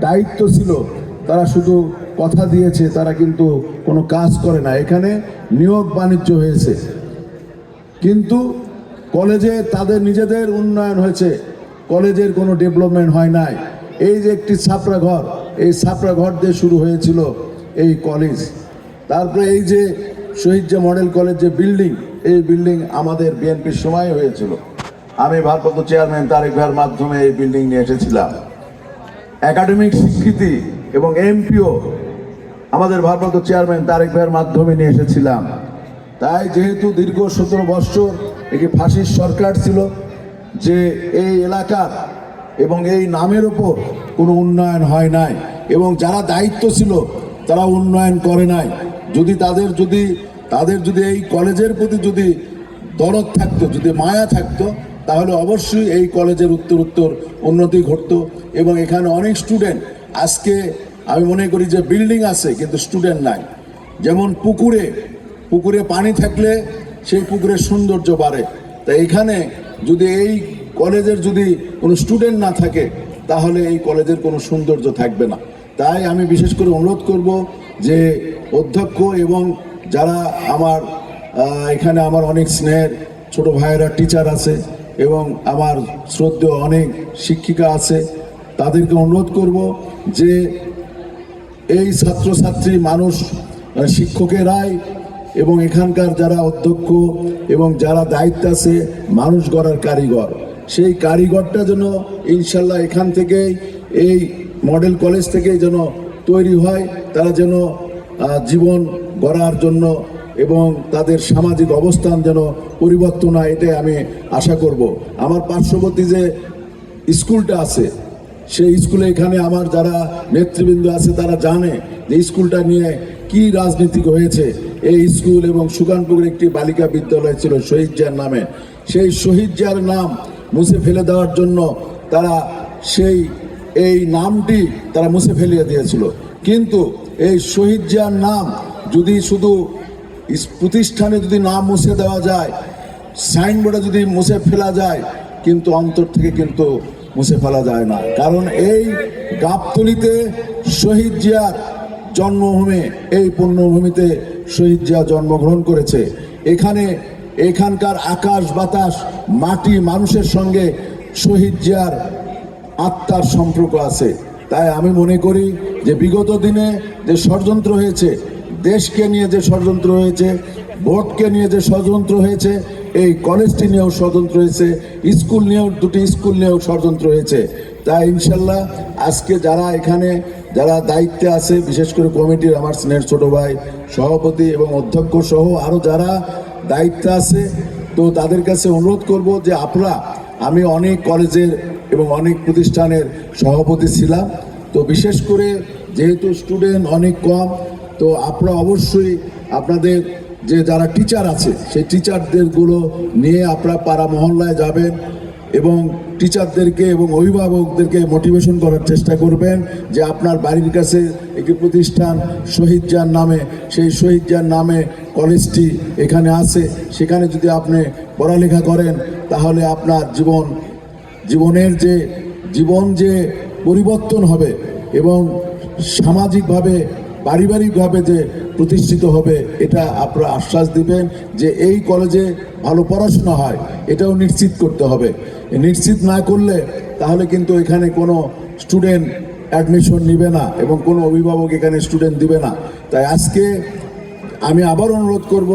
দায়িত্ব ছিল, তারা শুধু কথা দিয়েছে, তারা কিন্তু কোনো কাজ করে না। এখানে নিয়োগ বাণিজ্য হয়েছে। কিন্তু কলেজে তাদের নিজেদের উন্নয়ন হয়েছে। কলেজের কোনো ডেভেলপমেন্ট হয় নাই। এই যে একটি ছাপড়া ঘর এই ছাপড়া ঘর দিয়ে শুরু হয়েছিল এই কলেজ। তারপরে এই যে শহীদ যে মডেল কলেজ যে বিল্ডিং, এই বিল্ডিং আমাদের বিএনপির সময় হয়েছিল। আমি ভারপ্রাপ্ত চেয়ারম্যান তারেক ভাইয়ের মাধ্যমে এই বিল্ডিং নিয়ে এসেছিলাম। একাডেমিক স্বীকৃতি এবং এমপিও আমাদের ভারপ্রাপ্ত চেয়ারম্যান তারেক ভাইয়ের মাধ্যমে নিয়ে এসেছিলাম। তাই যেহেতু দীর্ঘ সতেরো বৎসর একটি ফাঁসির সরকার ছিল, যে এই এলাকার এবং এই নামের ওপর কোনো উন্নয়ন হয় নাই এবং যারা দায়িত্ব ছিল তারা উন্নয়ন করে নাই। যদি তাদের যদি তাদের যদি এই কলেজের প্রতি যদি দরদ থাকতো, যদি মায়া থাকতো তাহলে অবশ্যই এই কলেজের উত্তর উত্তর উন্নতি ঘটতো এবং এখানে অনেক স্টুডেন্ট আজকে আমি মনে করি যে বিল্ডিং আছে, কিন্তু স্টুডেন্ট নাই। যেমন পুকুরে পুকুরে পানি থাকলে সেই পুকুরের সৌন্দর্য বাড়ে। তা এখানে যদি এই কলেজের যদি কোনো স্টুডেন্ট না থাকে, তাহলে এই কলেজের কোনো সৌন্দর্য থাকবে না। তাই আমি বিশেষ করে অনুরোধ করব যে অধ্যক্ষ এবং যারা আমার এখানে আমার অনেক স্নেহের ছোট ভাইয়েরা টিচার আছে এবং আমার শ্রদ্ধেয় অনেক শিক্ষিকা আছে, তাদেরকে অনুরোধ করব যে এই ছাত্রছাত্রী মানুষ শিক্ষকেরাই এবং এখানকার যারা অধ্যক্ষ এবং যারা দায়িত্ব আছে, মানুষ গড়ার কারিগর। সেই কারিগরটা যেন ইনশাল্লাহ এখান থেকে এই মডেল কলেজ থেকে যেন তৈরি হয়, তারা যেন জীবন গড়ার জন্য এবং তাদের সামাজিক অবস্থান যেন পরিবর্তন হয়, এটাই আমি আশা করব। আমার পার্শ্ববর্তী যে স্কুলটা আছে, সেই স্কুলে এখানে আমার যারা নেতৃবৃন্দ আছে, তারা জানে যে স্কুলটা নিয়ে কি রাজনীতি হয়েছে। এই স্কুল এবং সুকানপুকুর একটি বালিকা বিদ্যালয় ছিল শহীদ জিয়ার নামে। সেই শহীদ জিয়ার নাম মুছে ফেলে দেওয়ার জন্য তারা সেই, এই নামটি তারা মুছে ফেলিয়ে দিয়েছিল। কিন্তু এই শহীদ জিয়ার নাম যদি শুধু প্রতিষ্ঠানে যদি না মুছে দেওয়া যায়, সাইনবোর্ডে যদি মুছে ফেলা যায়, কিন্তু অন্তর থেকে কিন্তু মুছে ফেলা যায় না। কারণ এই গাবতলিতে শহীদ জিয়ার জন্মভূমি, এই পুণ্যভূমিতে শহীদ জিয়া জন্মগ্রহণ করেছে। এখানে এখানকার আকাশ বাতাস, মাটি, মানুষের সঙ্গে শহীদ জিয়ার আত্মার সম্পর্ক আছে। তাই আমি মনে করি যে বিগত দিনে যে ষড়যন্ত্র হয়েছে দেশকে নিয়ে যে ষড়যন্ত্র হয়েছে, ভোটকে নিয়ে যে ষড়যন্ত্র হয়েছে, এই কলেজটি নিয়েও ষড়যন্ত্র হয়েছে, স্কুল নিয়েও, দুটি স্কুল নিয়েও ষড়যন্ত্র হয়েছে। তাই ইনশাল্লাহ আজকে যারা এখানে, যারা দায়িত্বে আছে, বিশেষ করে কমিটির আমার স্নেহের ছোট ভাই, সভাপতি এবং অধ্যক্ষ সহ আরও যারা দায়িত্বে আছে, তো তাদের কাছে অনুরোধ করব যে আপনারা, আমি অনেক কলেজের এবং অনেক প্রতিষ্ঠানের সভাপতি ছিলাম। তো বিশেষ করে যেহেতু স্টুডেন্ট অনেক কম তো আপনারা অবশ্যই আপনাদের যে যারা টিচার আছে, সেই টিচারদেরগুলো নিয়ে আপনারা পাড়া মহল্লায় যাবেন এবং টিচারদেরকে এবং অভিভাবকদেরকে মোটিভেশন করার চেষ্টা করবেন যে আপনার বাড়ির কাছে একটি প্রতিষ্ঠান শহীদ যার নামে, সেই শহীদ যার নামে কলেজটি এখানে আছে। সেখানে যদি আপনি পড়ালেখা করেন, তাহলে আপনার জীবন, জীবনের যে, জীবন যে পরিবর্তন হবে এবং সামাজিকভাবে পারিবারিকভাবে যে প্রতিষ্ঠিত হবে, এটা আপনারা আশ্বাস দিবেন যে এই কলেজে ভালো পড়াশোনা হয়, এটাও নিশ্চিত করতে হবে। নিশ্চিত না করলে তাহলে কিন্তু এখানে কোনো স্টুডেন্ট অ্যাডমিশন নিবে না এবং কোনো অভিভাবক এখানে স্টুডেন্ট দিবে না। তাই আজকে আমি আবার অনুরোধ করব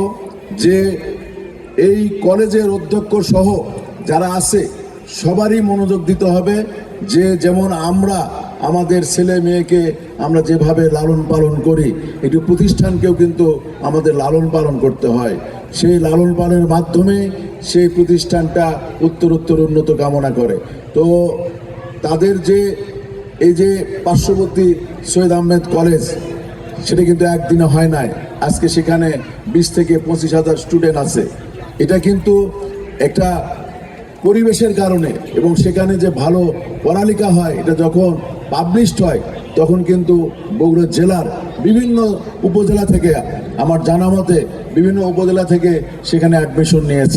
যে এই কলেজের অধ্যক্ষ সহ যারা আছে, সবারই মনোযোগ দিতে হবে যে যেমন আমরা আমাদের ছেলে মেয়েকে আমরা যেভাবে লালন পালন করি একটি প্রতিষ্ঠানকেও কিন্তু আমাদের লালন পালন করতে হয়। সেই লালন পালনের মাধ্যমে সেই প্রতিষ্ঠানটা উত্তর উত্তর উন্নত কামনা করে। তো তাদের যে, এই যে পার্শ্ববর্তী সৈয়দ আহমেদ কলেজ, সেটা কিন্তু একদিনে হয় নাই। আজকে সেখানে বিশ থেকে পঁচিশ হাজার স্টুডেন্ট আছে। এটা কিন্তু একটা পরিবেশের কারণে এবং সেখানে যে ভালো পড়ালেখা হয়, এটা যখন পাবলিশড হয় তখন কিন্তু বগুড়া জেলার বিভিন্ন উপজেলা থেকে, আমার জানা মতে, বিভিন্ন উপজেলা থেকে সেখানে অ্যাডমিশন নিয়েছে।